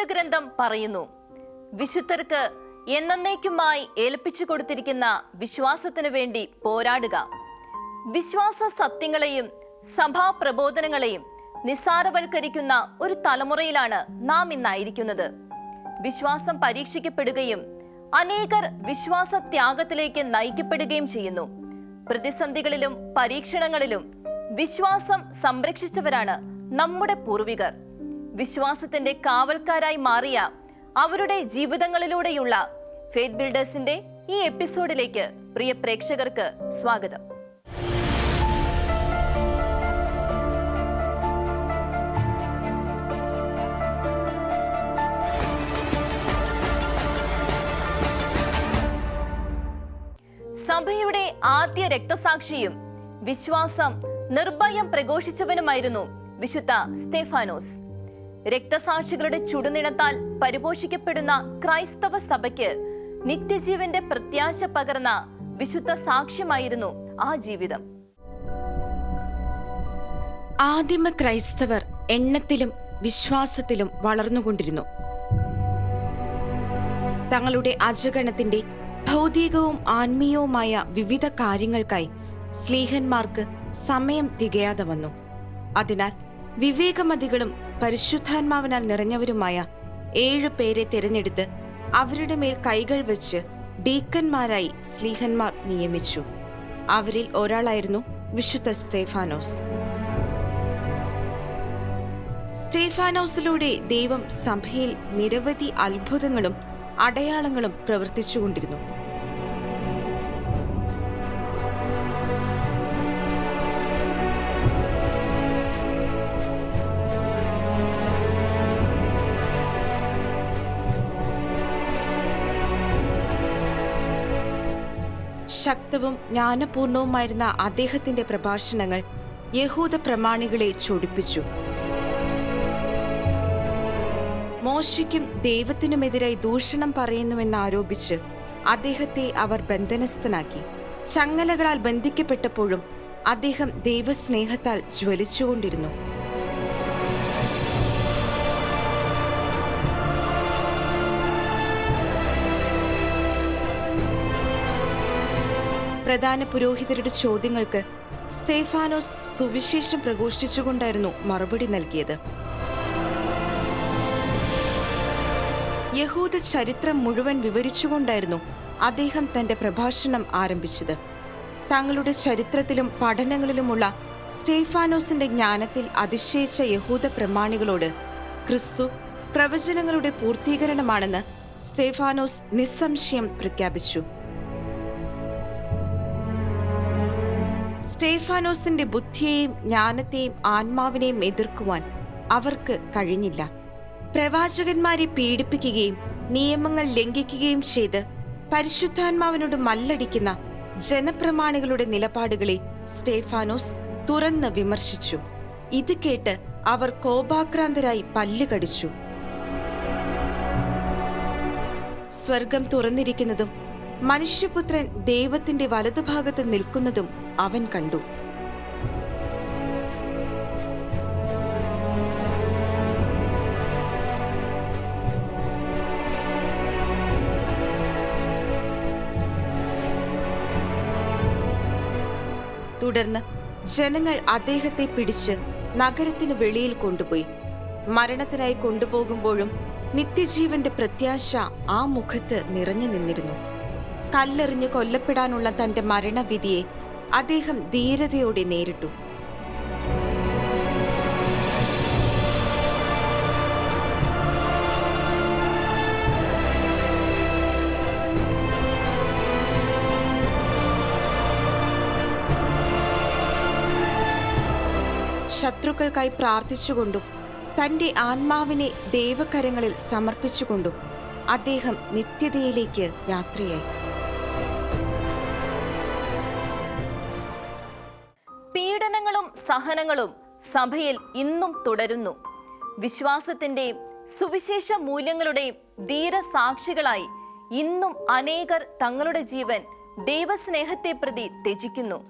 വിശുദ്ധ ഗ്രന്ഥം പറയുന്നു. വിശുദ്ധർക്ക് എന്നേക്കുമായി ഏൽപ്പിച്ചു കൊടുത്തിരിക്കുന്ന വിശ്വാസത്തിനു വേണ്ടി പോരാടുക. വിശ്വാസ സത്യങ്ങളെയും സഭാ പ്രബോധനങ്ങളെയും നിസ്സാരവൽക്കരിക്കുന്ന ഒരു തലമുറയിലാണ് നാം ഇന്നായിരിക്കുന്നത്. വിശ്വാസം പരീക്ഷിക്കപ്പെടുകയും അനേകർ വിശ്വാസ ത്യാഗത്തിലേക്ക് നയിക്കപ്പെടുകയും ചെയ്യുന്നു. പ്രതിസന്ധികളിലും പരീക്ഷണങ്ങളിലും വിശ്വാസം സംരക്ഷിച്ചവരാണ് നമ്മുടെ പൂർവികർ. വിശ്വാസത്തിന്റെ കാവൽക്കാരായി മാറിയ അവരുടെ ജീവിതങ്ങളിലൂടെയുള്ള ഫെയ്ത്ത് ബിൽഡേഴ്സിന്റെ ഈ എപ്പിസോഡിലേക്ക് പ്രിയ പ്രേക്ഷകർക്ക് സ്വാഗതം. സഭയുടെ ആദ്യ രക്തസാക്ഷിയും വിശ്വാസം നിർഭയം പ്രഘോഷിച്ചവനുമായിരുന്നു വിശുദ്ധ സ്തേഫാനോസ് രക്തസാക്ഷികളുടെ ചുടുനിണത്താൽ പരിപോഷിക്കപ്പെടുന്ന ക്രൈസ്തവ സഭയ്ക്ക് നിത്യജീവന്റെ പ്രത്യാശ പകർന്ന വിശുദ്ധ സാക്ഷ്യമായിരുന്നു ആ ജീവിതം. ആദിമ ക്രൈസ്തവർ എണ്ണത്തിലും വിശ്വാസത്തിലും വളർന്നുകൊണ്ടിരുന്നു. തങ്ങളുടെ അജഗണത്തിന്റെ ഭൗതികവും ആത്മീയവുമായ വിവിധ കാര്യങ്ങൾക്കായി സ്ലീഹന്മാർക്ക് സമയം തികയാതെ വന്നു. അതിനാൽ വിവേകമതികളും പരിശുദ്ധാത്മാവിനാൽ നിറഞ്ഞവരുമായ ഏഴ് പേരെ തിരഞ്ഞെടുത്ത് അവരുടെ മേൽ കൈകൾ വെച്ച് ഡീക്കന്മാരായി സ്ലീഹന്മാർ നിയമിച്ചു. അവരിൽ ഒരാളായിരുന്നു വിശുദ്ധ സ്റ്റേഫാനോസ്. സ്റ്റേഫാനോസിലൂടെ ദൈവം സഭയിൽ നിരവധി അത്ഭുതങ്ങളും അടയാളങ്ങളും പ്രവർത്തിച്ചുകൊണ്ടിരുന്നു. ജ്ഞാനപൂർണവുമായിരുന്ന അദ്ദേഹത്തിന്റെ പ്രഭാഷണങ്ങൾ യഹൂദ പ്രമാണികളെ ചൊടിപ്പിച്ചു. മോശയ്ക്കും ദൈവത്തിനുമെതിരായി ദൂഷണം പറയുന്നുവെന്നാരോപിച്ച് അദ്ദേഹത്തെ അവർ ബന്ധനസ്ഥനാക്കി. ചങ്ങലകളാൽ ബന്ധിക്കപ്പെട്ടപ്പോഴും അദ്ദേഹം ദൈവസ്നേഹത്താൽ ജ്വലിച്ചുകൊണ്ടിരുന്നു. പ്രധാന പുരോഹിതരുടെ ചോദ്യങ്ങൾക്ക് സ്റ്റേഫാനോസ് സുവിശേഷം പ്രഘോഷിച്ചുകൊണ്ടായിരുന്നു മറുപടി നൽകിയത്. യഹൂദ ചരിത്രം മുഴുവൻ വിവരിച്ചുകൊണ്ടായിരുന്നു അദ്ദേഹം തന്റെ പ്രഭാഷണം ആരംഭിച്ചത്. തങ്ങളുടെ ചരിത്രത്തിലും പഠനങ്ങളിലുമുള്ള സ്റ്റേഫാനോസിന്റെ ജ്ഞാനത്തിൽ അതിശയിച്ച യഹൂദ പ്രമാണികളോട് ക്രിസ്തു പ്രവചനങ്ങളുടെ പൂർത്തീകരണമാണെന്ന് സ്റ്റേഫാനോസ് നിസ്സംശയം പ്രഖ്യാപിച്ചു. സ്റ്റേഫാനോസിന്റെ ബുദ്ധിയെയും ജ്ഞാനത്തെയും ആത്മാവിനെയും എതിർക്കുവാൻ അവർക്ക് കഴിഞ്ഞില്ല. പ്രവാചകന്മാരെ പീഡിപ്പിക്കുകയും നിയമങ്ങൾ ലംഘിക്കുകയും ചെയ്ത് പരിശുദ്ധാത്മാവിനോട് മല്ലടിക്കുന്ന ജനപ്രമാണികളുടെ നിലപാടുകളെ സ്റ്റേഫാനോസ് തുറന്ന് വിമർശിച്ചു. ഇത് കേട്ട് അവർ കോപാക്രാന്തരായി പല്ലുകടിച്ചു. സ്വർഗം തുറന്നിരിക്കുന്നതും മനുഷ്യപുത്രൻ ദൈവത്തിന്റെ വലതുഭാഗത്ത് നിൽക്കുന്നതും അവൻ കണ്ടു. തുടർന്ന് ജനങ്ങൾ അദ്ദേഹത്തെ പിടിച്ച് നഗരത്തിന് വെളിയിൽ കൊണ്ടുപോയി. മരണത്തിനായി കൊണ്ടുപോകുമ്പോഴും നിത്യജീവന്റെ പ്രത്യാശ ആ മുഖത്ത് നിറഞ്ഞു നിന്നിരുന്നു. കല്ലെറിഞ്ഞ് കൊല്ലപ്പെടാനുള്ള തന്റെ മരണവിധിയെ അദ്ദേഹം ധീരതയോടെ നേരിട്ടു. ശത്രുക്കൾക്കായി പ്രാർത്ഥിച്ചുകൊണ്ടും തന്റെ ആത്മാവിനെ ദൈവകരങ്ങളിൽ സമർപ്പിച്ചുകൊണ്ടും അദ്ദേഹം നിത്യതയിലേക്ക് യാത്രയായി. സഹനങ്ങളും സഭയിൽ ഇന്നും തുടരുന്നു. വിശ്വാസത്തിന്റെയും സുവിശേഷ മൂല്യങ്ങളുടെയും ധീരസാക്ഷികളായി ഇന്നും അനേകർ തങ്ങളുടെ ജീവൻ ദൈവസ്നേഹത്തെ പ്രതി ത്യജിക്കുന്നു.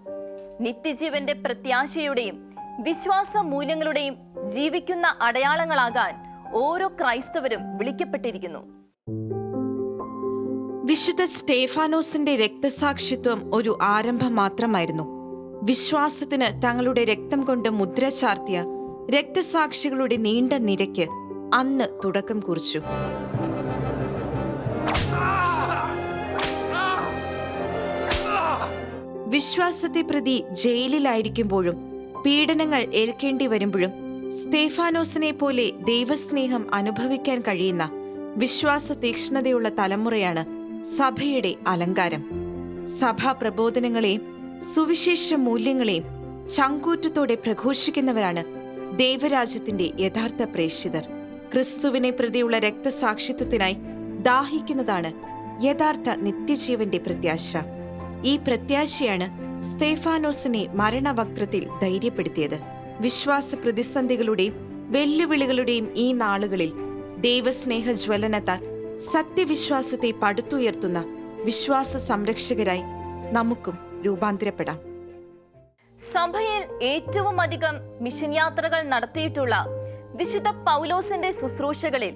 നിത്യജീവന്റെ പ്രത്യാശയുടെയും വിശ്വാസ മൂല്യങ്ങളുടെയും ജീവിക്കുന്ന അടയാളങ്ങളാകാൻ ഓരോ ക്രൈസ്തവരും വിളിക്കപ്പെട്ടിരിക്കുന്നു. വിശുദ്ധ സ്റ്റേഫാനോസിന്റെ രക്തസാക്ഷിത്വം ഒരു ആരംഭം മാത്രമായിരുന്നു. വിശ്വാസത്തിന് തങ്ങളുടെ രക്തം കൊണ്ട് മുദ്ര ചാർത്തിയ രക്തസാക്ഷികളുടെ നീണ്ട നിരക്ക് അന്ന് തുടക്കം കുറിച്ചു. വിശ്വാസത്തെ പ്രതി ജയിലിലായിരിക്കുമ്പോഴും പീഡനങ്ങൾ ഏൽക്കേണ്ടി വരുമ്പോഴും സ്തേഫാനോസിനെ പോലെ ദൈവസ്നേഹം അനുഭവിക്കാൻ കഴിയുന്ന വിശ്വാസ തീക്ഷ്ണതയുള്ള തലമുറയാണ് സഭയുടെ അലങ്കാരം. സഭാ പ്രബോധനങ്ങളെയും സുവിശേഷ മൂല്യങ്ങളെയും ചങ്കൂറ്റത്തോടെ പ്രഘോഷിക്കുന്നവരാണ് ദൈവരാജ്യത്തിന്റെ യഥാർത്ഥ പ്രേക്ഷിതർ. ക്രിസ്തുവിനെ പ്രതിയുള്ള രക്തസാക്ഷിത്വത്തിനായി ദാഹിക്കുന്നതാണ് യഥാർത്ഥ നിത്യജീവന്റെ പ്രത്യാശ. ഈ പ്രത്യാശയാണ് സ്തേഫാനോസിനെ മരണവക്രത്തിൽ ധൈര്യപ്പെടുത്തിയത്. വിശ്വാസ പ്രതിസന്ധികളുടെയും വെല്ലുവിളികളുടെയും ഈ നാളുകളിൽ ദൈവസ്നേഹ ജ്വലനത്താൽ സത്യവിശ്വാസത്തെ പടുത്തുയർത്തുന്ന വിശ്വാസ സംരക്ഷകരായി നമുക്കും രൂപാന്തരപ്പെടാം. സഭയിൽ ഏറ്റവും അധികം മിഷൻ യാത്രകൾ നടത്തിയിട്ടുള്ള വിശുദ്ധ പൗലോസിന്റെ ശുശ്രൂഷകളിൽ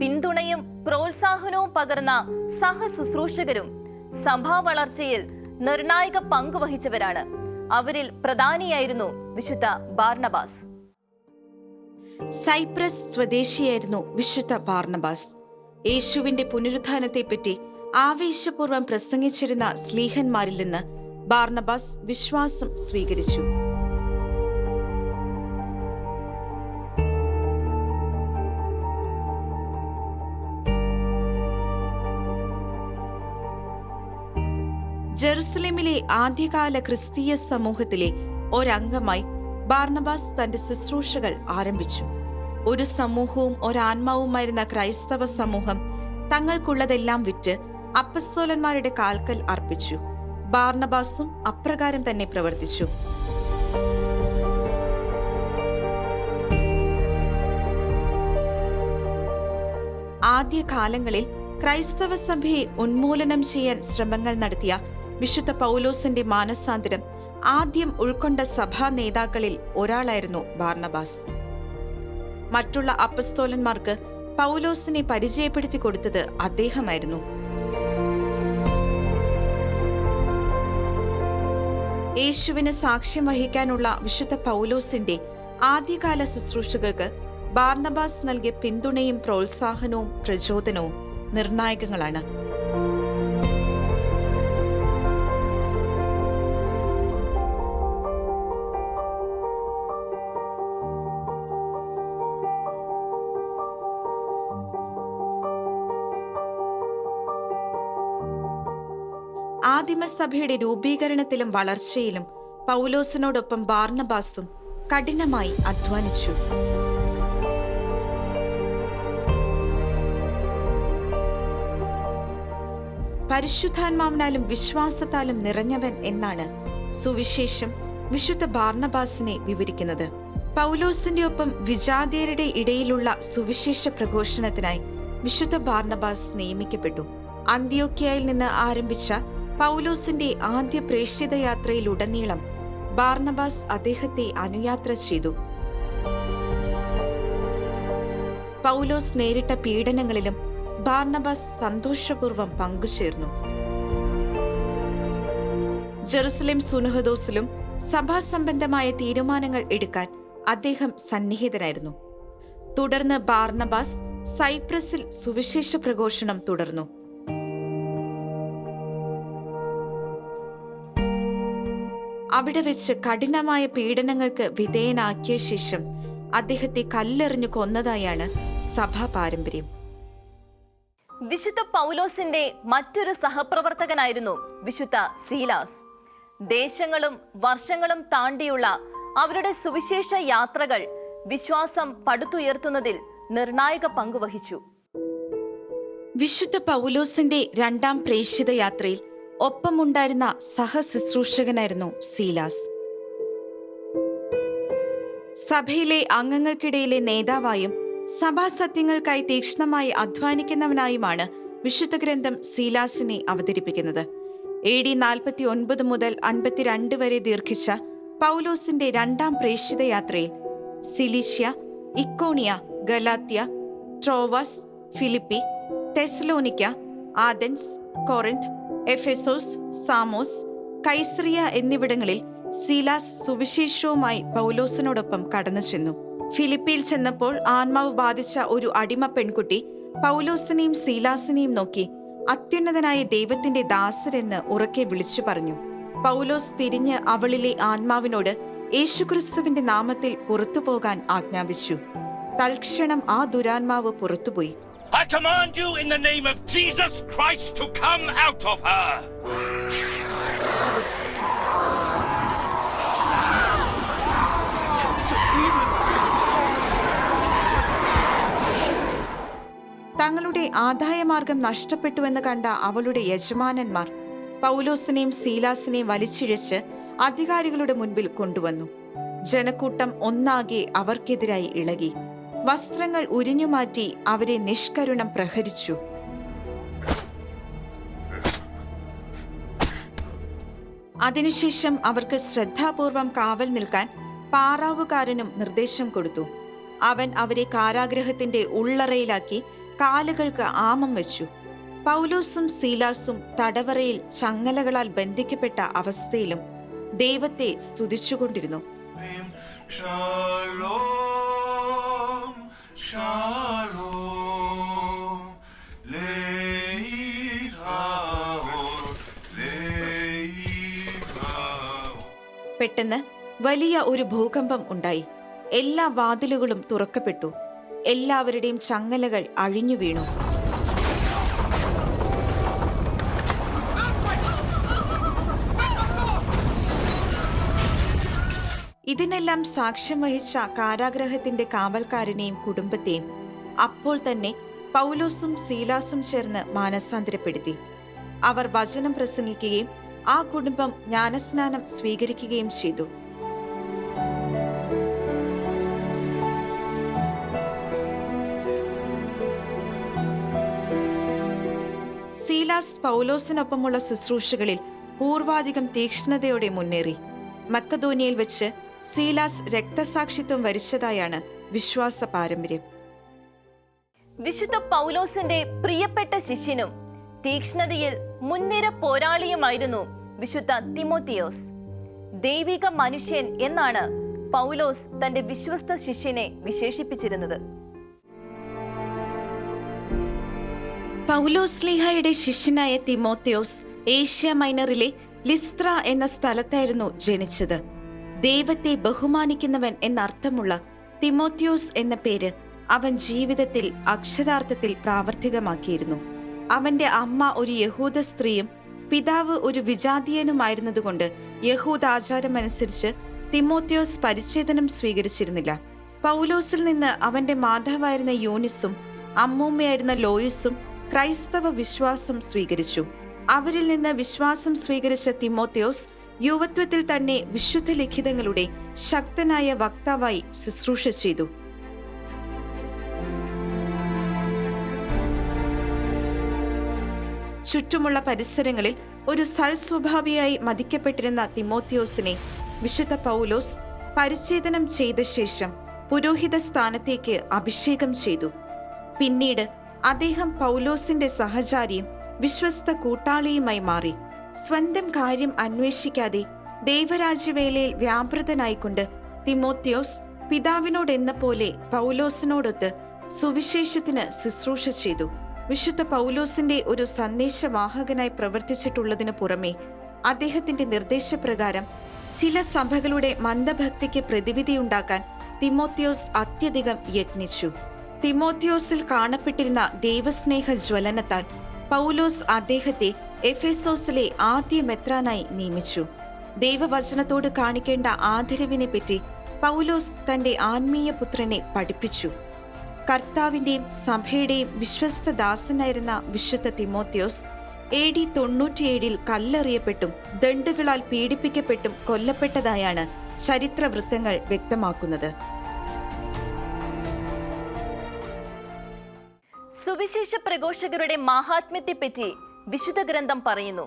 പിന്തുണയും പ്രോത്സാഹനവും പകർന്ന സഹശുശ്രൂഷകരും സഭാ വളർച്ചയിൽ നിർണായക പങ്ക് വഹിച്ചവരാണ്. അവരിൽ പ്രധാനിയായിരുന്നു വിശുദ്ധ ബാർണബാസ്. സൈപ്രസ് സ്വദേശിയായിരുന്നു വിശുദ്ധ ബാർണബാസ്. യേശുവിന്റെ പുനരുത്ഥാനത്തെപ്പറ്റി ആവേശപൂർവം പ്രസംഗിച്ചിരുന്ന സ്ലീഹന്മാരിൽ നിന്ന് ബാർണബാസ് വിശ്വാസം സ്വീകരിച്ചു. ജെറുസലേമിലെ ആദ്യകാല ക്രിസ്തീയ സമൂഹത്തിലെ ഒരംഗമായി ബാർണബാസ് തന്റെ ശുശ്രൂഷകൾ ആരംഭിച്ചു. ഒരു സമൂഹവും ഒരാത്മാവുമായിരുന്ന ക്രൈസ്തവ സമൂഹം തങ്ങൾക്കുള്ളതെല്ലാം വിറ്റ് അപ്പസ്തോലന്മാരുടെ കാൽക്കൽ അർപ്പിച്ചു. ബാർണബാസും അപ്രകാരം തന്നെ പ്രവർത്തിച്ചു. ആദ്യകാലങ്ങളിൽ ക്രൈസ്തവ സഭയെ ഉന്മൂലനം ചെയ്യാൻ ശ്രമങ്ങൾ നടത്തിയ വിശുദ്ധ പൗലോസിന്റെ മാനസാന്തരം ആദ്യം ഉൾക്കൊണ്ട സഭാ നേതാക്കളിൽ ഒരാളായിരുന്നു ബാർണബാസ്. മറ്റുള്ള അപ്പസ്തോലന്മാർക്ക് പൗലോസിനെ പരിചയപ്പെടുത്തി കൊടുത്തത് അദ്ദേഹമായിരുന്നു. യേശുവിന് സാക്ഷ്യം വഹിക്കാനുള്ള വിശുദ്ധ പൗലോസിന്റെ ആദ്യകാല ശുശ്രൂഷകൾക്ക് ബാർണബാസ് നൽകിയ പിന്തുണയും പ്രോത്സാഹനവും പ്രചോദനവും നിർണായകങ്ങളാണ്. ആദിമസഭയുടെ രൂപീകരണത്തിലും വളർച്ചയിലും പൗലോസിനോടൊപ്പം ബാർണബാസും കഠിനമായി അധ്വാനിച്ചു. പരിശുദ്ധാത്മാവിനാലും വിശ്വാസത്താലും നിറഞ്ഞവൻ എന്നാണ് സുവിശേഷം വിശുദ്ധ ബാർണബാസിനെ വിവരിക്കുന്നത്. പൗലോസിന്റെ ഒപ്പം വിജാതിയരുടെ ഇടയിലുള്ള സുവിശേഷ പ്രഘോഷണത്തിനായി വിശുദ്ധ ബാർണബാസ് നിയമിക്കപ്പെട്ടു. അന്ത്യോക്കിയയിൽ നിന്ന് ആരംഭിച്ച പൗലോസിന്റെ ആദ്യ പ്രേക്ഷിത യാത്രയിലുടനീളം ബാർണബാസ് അദ്ദേഹത്തെ അനുയാത്ര ചെയ്തു. പൗലോസ് നേരിട്ട പീഡനങ്ങളിലും ബാർണബാസ് സന്തോഷപൂർവം പങ്കുചേർന്നു. ജെറുസലേം സുനഹദോസിലും സഭാസംബന്ധമായ തീരുമാനങ്ങൾ എടുക്കാൻ അദ്ദേഹം സന്നിഹിതനായിരുന്നു. തുടർന്ന് ബാർണബാസ് സൈപ്രസിൽ സുവിശേഷ പ്രഘോഷണം തുടർന്നു. അവിടെ വെച്ച് കഠിനമായ പീഡനങ്ങൾക്ക് വിധേയനാക്കിയ ശേഷം അദ്ദേഹത്തെ കല്ലെറിഞ്ഞു കൊന്നതായാണ് സഭാ പാരമ്പര്യം. വിശുദ്ധ പൗലോസിന്റെ മറ്റൊരു സഹപ്രവർത്തകനായിരുന്നു വിശുദ്ധ സീലാസ്. ദേശങ്ങളും വർഷങ്ങളും താണ്ടിയുള്ള അവരുടെ സുവിശേഷ യാത്രകൾ വിശ്വാസം പടുത്തുയർത്തുന്നതിൽ നിർണായക പങ്കുവഹിച്ചു. വിശുദ്ധ പൗലോസിന്റെ രണ്ടാം പ്രേക്ഷിത യാത്രയിൽ ഒപ്പമുണ്ടായിരുന്ന സഹശുശ്രൂഷകനായിരുന്നു സീലാസ്. സഭയിലെ അംഗങ്ങൾക്കിടയിലെ നേതാവായും സഭാസത്യങ്ങൾക്കായി തീക്ഷ്ണമായി അധ്വാനിക്കുന്നവനായുമാണ് വിശുദ്ധ ഗ്രന്ഥം സീലാസിനെ അവതരിപ്പിക്കുന്നത്. എ ഡി നാൽപ്പത്തി ഒൻപത് മുതൽ അൻപത്തിരണ്ട് വരെ ദീർഘിച്ച പൗലോസിന്റെ രണ്ടാം പ്രേക്ഷിത യാത്രയിൽ Cilicia Iconium Galatia Troas Philippi Thessalonica Athens Corinth Ephesus Samos Caesarea എന്നിവിടങ്ങളിൽ സീലാസ് സുവിശേഷവുമായി പൗലോസിനോടൊപ്പം കടന്നു ചെന്നു ഫിലിപ്പിയിൽ ചെന്നപ്പോൾ ആത്മാവ് ബാധിച്ച ഒരു അടിമ പെൺകുട്ടി പൗലോസിനെയും സീലാസിനെയും നോക്കി അത്യുന്നതനായ ദൈവത്തിന്റെ ദാസരെന്ന് ഉറക്കെ വിളിച്ചു പറഞ്ഞു. പൗലോസ് തിരിഞ്ഞ് അവളിലെ ആത്മാവിനോട് യേശുക്രിസ്തുവിന്റെ നാമത്തിൽ പുറത്തു പോകാൻ ആജ്ഞാപിച്ചു. തൽക്ഷണം ആ ദുരാത്മാവ് പുറത്തുപോയി. I command you in the name of Jesus Christ to come out of her. തങ്ങളുടെ ആദായമാർഗം നഷ്ടപ്പെട്ടുവെന്ന് കണ്ട അവളുടെ യജമാനന്മാർ പൗലോസിനെയും സീലാസിനെയും വലിച്ചിഴച്ച് അധികാരികളുടെ മുൻപിൽ കൊണ്ടുവന്നു ജനക്കൂട്ടം ഒന്നാകെ അവർക്കെതിരായി ഇളകി വസ്ത്രങ്ങൾ ഉരിഞ്ഞുമാറ്റി അവരെ നിഷ്കരുണം പ്രഹരിച്ചു. അതിനുശേഷം അവർക്ക് ശ്രദ്ധാപൂർവം കാവൽ നിൽക്കാൻ പാറാവുകാരനും നിർദ്ദേശം കൊടുത്തു. അവൻ അവരെ കാരാഗ്രഹത്തിന്റെ ഉള്ളറയിലാക്കി കാലുകൾക്ക് ആമം വെച്ചു. പൗലോസും സീലാസും തടവറയിൽ ചങ്ങലകളാൽ ബന്ധിക്കപ്പെട്ട അവസ്ഥയിലും ദൈവത്തെ സ്തുതിച്ചുകൊണ്ടിരുന്നു. പെട്ടെന്ന് വലിയ ഒരു ഭൂകമ്പം ഉണ്ടായി. എല്ലാ വാതിലുകളും തുറക്കപ്പെട്ടു. എല്ലാവരുടെയും ചങ്ങലകൾ അഴിഞ്ഞു വീണു ഇതിനെല്ലാം സാക്ഷ്യം വഹിച്ച കാരാഗ്രഹത്തിന്റെ കാവൽക്കാരനെയും കുടുംബത്തെയും അപ്പോൾ തന്നെ പൗലോസും സീലാസും ചേർന്ന് മാനസാന്തരപ്പെടുത്തി. അവർ വചനം പ്രസംഗിക്കുകയും ആ കുടുംബം ജ്ഞാനസ്നാനം സ്വീകരിക്കുകയും ചെയ്തു. സീലാസ് പൗലോസിനൊപ്പമുള്ള ശുശ്രൂഷകളിൽ പൂർവാധികം തീക്ഷ്ണതയോടെ മുന്നേറി. മക്കധോനിയിൽ വെച്ച് സീലാസ് രക്തസാക്ഷിത്വം വരിച്ചതായാണ് വിശ്വാസ പാരമ്പര്യം. വിശുദ്ധ പൗലോസിന്റെ പ്രിയപ്പെട്ട ശിഷ്യനും തീക്ഷ്ണതയിൽ മുൻനിര പോരാളിയുമായിരുന്നു വിശുദ്ധ തിമോത്തിയോസ്. ദൈവിക മനുഷ്യൻ എന്നാണ് പൗലോസ് തന്റെ വിശ്വസ്ത ശിഷ്യനെ വിശേഷിപ്പിച്ചിരുന്നത്. പൗലോസ് ലീഹയുടെ ശിഷ്യനായ തിമോത്തിയോസ് ഏഷ്യ മൈനറിലെ ലിസ്ത്ര എന്ന സ്ഥലത്തായിരുന്നു ജനിച്ചത്. ദൈവത്തെ ബഹുമാനിക്കുന്നവൻ എന്നർത്ഥമുള്ള തിമോത്യോസ് എന്ന പേര് അവൻ ജീവിതത്തിൽ അക്ഷരാർത്ഥത്തിൽ പ്രാവർത്തികമാക്കിയിരുന്നു. അവന്റെ അമ്മ ഒരു യഹൂദ സ്ത്രീയും പിതാവ് ഒരു വിജാതീയനുമായിരുന്നതുകൊണ്ട് യഹൂദ ആചാരമനുസരിച്ച് തിമോത്തിയോസ് പരിച്ഛേദനം സ്വീകരിച്ചിരുന്നില്ല. പൗലോസിൽ നിന്ന് അവന്റെ മാതാവായിരുന്ന യൂനിസും അമ്മൂമ്മയായിരുന്ന ലോയിസും ക്രൈസ്തവ വിശ്വാസം സ്വീകരിച്ചു. അവരിൽ നിന്ന് വിശ്വാസം സ്വീകരിച്ച തിമോത്തിയോസ് യുവത്വത്തിൽ തന്നെ വിശുദ്ധ ലിഖിതങ്ങളുടെ ശക്തനായ വക്താവായി ശുശ്രൂഷ ചെയ്തു. ചുറ്റുമുള്ള പരിസരങ്ങളിൽ ഒരു സൽസ്വഭാവിയായി മതിക്കപ്പെട്ടിരുന്ന തിമോത്തിയോസിനെ വിശുദ്ധ പൗലോസ് പരിച്ഛേദനം ചെയ്ത ശേഷം പുരോഹിത സ്ഥാനത്തേക്ക് അഭിഷേകം ചെയ്തു. പിന്നീട് അദ്ദേഹം പൗലോസിന്റെ സഹചാരിയും വിശ്വസ്ത കൂട്ടാളിയുമായി മാറി. സ്വന്തം കാര്യം അന്വേഷിക്കാതെ ദൈവരാജ്യവേലയിൽ വ്യാപൃതനായിക്കൊണ്ട് തിമോത്തിയോസ് പിതാവിനോടെന്ന പോലെ പൗലോസിനോടൊത്ത് സുവിശേഷത്തിന് ശുശ്രൂഷ ചെയ്തു. വിശുദ്ധ പൗലോസിന്റെ ഒരു സന്ദേശവാഹകനായി പ്രവർത്തിച്ചിട്ടുള്ളതിനു പുറമെ അദ്ദേഹത്തിന്റെ നിർദ്ദേശപ്രകാരം ചില സഭകളുടെ മന്ദഭക്തിക്ക് പ്രതിവിധിയുണ്ടാക്കാൻ തിമോത്യോസ് അത്യധികം യത്നിച്ചു. തിമോത്യോസിൽ കാണപ്പെട്ടിരുന്ന ദൈവസ്നേഹ ജ്വലനത്താൽ പൗലോസ് അദ്ദേഹത്തെ എഫേസോസിലെ ആദ്യ മെത്രാനായി നിയമിച്ചു. ദൈവവചനത്തോട് കാണിക്കേണ്ട ആദരവിനെ പറ്റി പൗലോസ് തന്റെ ആത്മീയ പുത്രനെ പഠിപ്പിച്ചു. കർത്താവിന്റെയും സഭയുടെയും വിശ്വസ്ത ദാസനായിരുന്ന വിശുദ്ധ തിമോത്യോസ് എ ഡി തൊണ്ണൂറ്റിയേഴിൽ കല്ലെറിയപ്പെട്ടും ദണ്ടുകളാൽ പീഡിപ്പിക്കപ്പെട്ടും കൊല്ലപ്പെട്ടതായാണ് ചരിത്രവൃത്തങ്ങൾ വ്യക്തമാക്കുന്നത്. സുവിശേഷ പ്രഘോഷകരുടെ മാഹാത്മ്യത്തെപ്പറ്റി വിശുദ്ധ ഗ്രന്ഥം പറയുന്നു.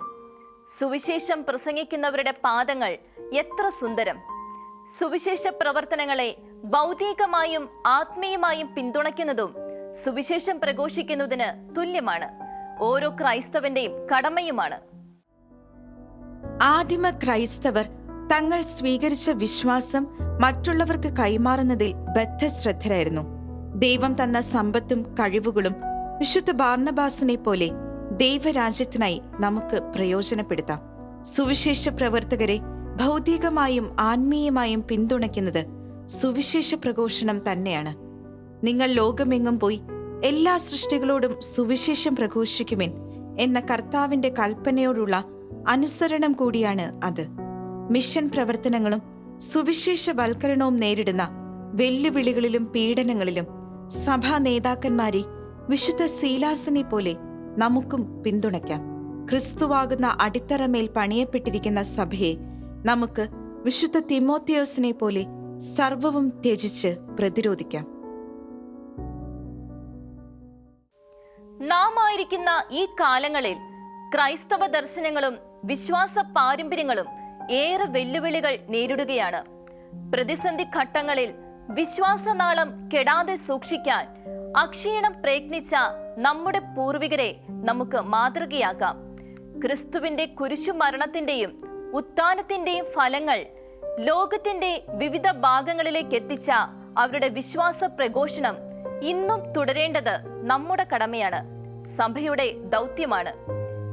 സുവിശേഷം പ്രസംഗിക്കുന്നവരുടെ പാദങ്ങൾ എത്ര സുന്ദരം. സുവിശേഷ പ്രവർത്തനങ്ങളെ ഭൗതികമായും ആത്മീയമായും പിന്തുണയ്ക്കുന്നതും സുവിശേഷം പ്രഘോഷിക്കുന്നതിന് തുല്യമാണ്. ഓരോ ക്രൈസ്തവന്റെയും കടമയുമാണ്. ആദിമ ക്രൈസ്തവർ തങ്ങൾ സ്വീകരിച്ച വിശ്വാസം മറ്റുള്ളവർക്ക് കൈമാറുന്നതിൽ ബദ്ധശ്രദ്ധരായിരുന്നു. ദൈവം തന്ന സമ്പത്തും കഴിവുകളും വിശുദ്ധ ബാർണബാസിനെ പോലെ ദൈവരാജ്യത്തിനായി നമുക്ക് പ്രയോജനപ്പെടുത്താം. സുവിശേഷ പ്രവർത്തകരെ ഭൗതികമായും ആത്മീയമായും പിന്തുണയ്ക്കുന്നത് സുവിശേഷ പ്രഘോഷണം തന്നെയാണ്. നിങ്ങൾ ലോകമെങ്ങും പോയി എല്ലാ സൃഷ്ടികളോടും സുവിശേഷം പ്രഘോഷിക്കുമെൻ എന്ന കർത്താവിന്റെ കൽപ്പനയോടുള്ള അനുസരണം കൂടിയാണ് അത്. മിഷൻ പ്രവർത്തനങ്ങളും സുവിശേഷ വൽക്കരണവും നേരിടുന്ന വെല്ലുവിളികളിലും പീഡനങ്ങളിലും സഭാ നേതാക്കന്മാരെ വിശുദ്ധ ശീലാസനെ പോലെ നമുക്കും പിന്തുണയ്ക്കാം. ക്രിസ്തുവാകുന്ന അടിത്തറമേൽ പണിയപ്പെട്ടിരിക്കുന്ന സഭയെ നമുക്ക് വിശുദ്ധ തിമോത്തിയോസിനെ പോലെ സർവവും ത്യജിച്ച് പ്രതിരോധിക്കാം. നാം ആയിരിക്കുന്ന ഈ കാലങ്ങളിൽ ക്രൈസ്തവ ദർശനങ്ങളും വിശ്വാസ പാരമ്പര്യങ്ങളും ഏറെ വെല്ലുവിളികൾ നേരിടുകയാണ്. പ്രതിസന്ധി ഘട്ടങ്ങളിൽ വിശ്വാസനാളം കെടാതെ സൂക്ഷിക്കാൻ അക്ഷീണം പ്രയത്നിച്ച നമ്മുടെ പൂർവികരെ നമുക്ക് മാതൃകയാക്കാം. ക്രിസ്തുവിന്റെ കുരിശുമരണത്തിന്റെയും ഉത്ഥാനത്തിന്റെയും ഫലങ്ങൾ ലോകത്തിന്റെ വിവിധ ഭാഗങ്ങളിലേക്ക് എത്തിച്ച അവരുടെ വിശ്വാസ പ്രഘോഷണം ഇന്നും തുടരേണ്ടത് നമ്മുടെ കടമയാണ്. സഭയുടെ ദൗത്യമാണ്.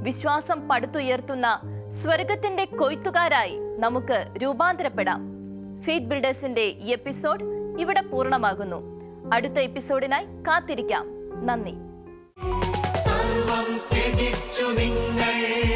വിശ്വാസം പടുത്തുയർത്തുന്ന സ്വർഗത്തിന്റെ കൊയ്ത്തുകാരായി നമുക്ക് രൂപാന്തരപ്പെടാം. ഫെയ്ത്ത് ബിൽഡേഴ്സിന്റെ എപ്പിസോഡ് ഇവിടെ പൂർണമാകുന്നു. അടുത്ത എപ്പിസോഡിനായി കാത്തിരിക്കാം. നന്ദി. സർവം ത്യജിച്ചു നിങ്ങൾ